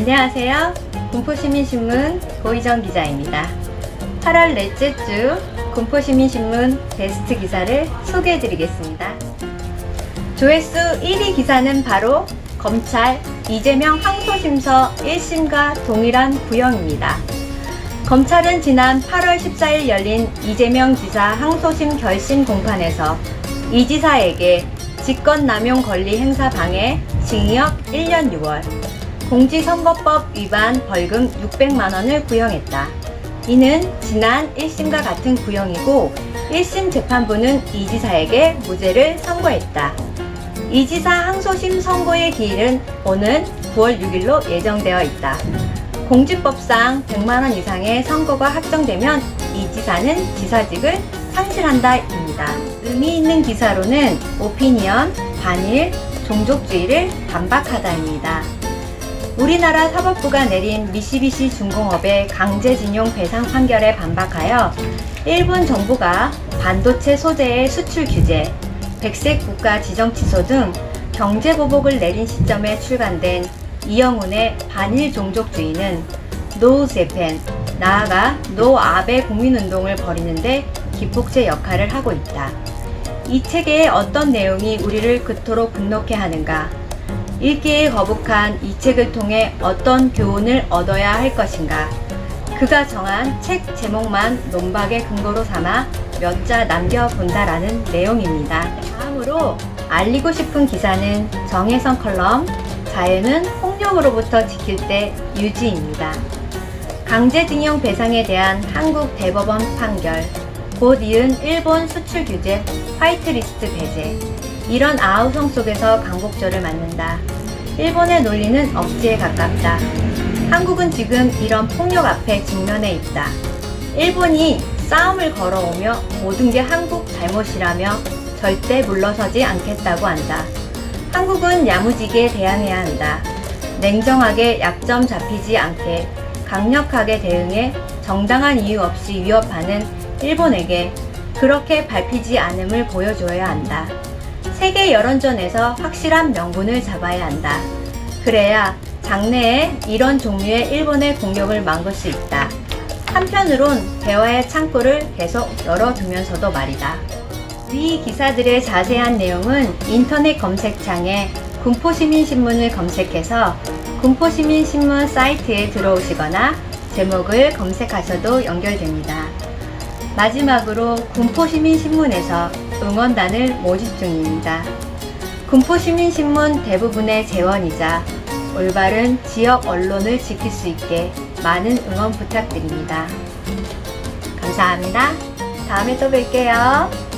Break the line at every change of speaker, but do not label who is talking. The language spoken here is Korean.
안녕하세요. 군포시민신문 고희정 기자입니다. 8월 넷째 주 군포시민신문 베스트 기사를 소개해 드리겠습니다. 조회수 1위 기사는 바로 검찰 이재명 항소심서 1심과 동일한 구형입니다. 검찰은 지난 8월 14일 열린 이재명 지사 항소심 결심 공판에서 이 지사에게 직권남용 권리 행사 방해, 징역 1년 6월, 공직선거법 위반 벌금 600만 원을 구형했다. 이는 지난 1심과 같은 구형이고 1심 재판부는 이 지사에게 무죄를 선고했다. 이 지사 항소심 선고의 기일은 오는 9월 6일로 예정되어 있다. 공직법상 100만 원 이상의 선고가 확정되면 이 지사는 지사직을 상실한다입니다. 의미 있는 기사로는 오피니언, 반일, 종족주의를 반박하다입니다. 우리나라 사법부가 내린 미시비시 중공업의 강제징용 배상 판결에 반박하여 일본 정부가 반도체 소재의 수출 규제, 백색 국가 지정 취소 등 경제 보복을 내린 시점에 출간된 이영훈의 반일 종족주의는 노 재팬, 나아가 노 아베 국민운동을 벌이는데 기폭제 역할을 하고 있다. 이 책의 어떤 내용이 우리를 그토록 분노케 하는가? 읽기에 거북한 이 책을 통해 어떤 교훈을 얻어야 할 것인가? 그가 정한 책 제목만 논박의 근거로 삼아 몇 자 남겨본다라는 내용입니다. 다음으로 알리고 싶은 기사는 정혜성 컬럼, 자유는 폭력으로부터 지킬 때 유지입니다. 강제징용 배상에 대한 한국 대법원 판결, 곧 이은 일본 수출 규제 화이트리스트 배제, 이런 아우성 속에서 강복절을 맞는다. 일본의 논리는 억지에 가깝다. 한국은 지금 이런 폭력 앞에 직면해 있다. 일본이 싸움을 걸어오며 모든 게 한국 잘못이라며 절대 물러서지 않겠다고 한다. 한국은 야무지게 대항해야 한다. 냉정하게 약점 잡히지 않게 강력하게 대응해 정당한 이유 없이 위협하는 일본에게 그렇게 밟히지 않음을 보여줘야 한다. 세계 여론전에서 확실한 명분을 잡아야 한다. 그래야 장래에 이런 종류의 일본의 공격을 막을 수 있다. 한편으론 대화의 창구를 계속 열어두면서도 말이다. 위 기사들의 자세한 내용은 인터넷 검색창에 군포시민신문을 검색해서 군포시민신문 사이트에 들어오시거나 제목을 검색하셔도 연결됩니다. 마지막으로 군포시민신문에서 응원단을 모집 중입니다. 군포시민신문 대부분의 재원이자 올바른 지역 언론을 지킬 수 있게 많은 응원 부탁드립니다. 감사합니다. 다음에 또 뵐게요.